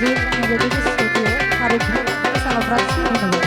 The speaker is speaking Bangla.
আমাদের নিবেদিত স্টুডিও আরেকবার সালাম রাখছি ধন্যবাদ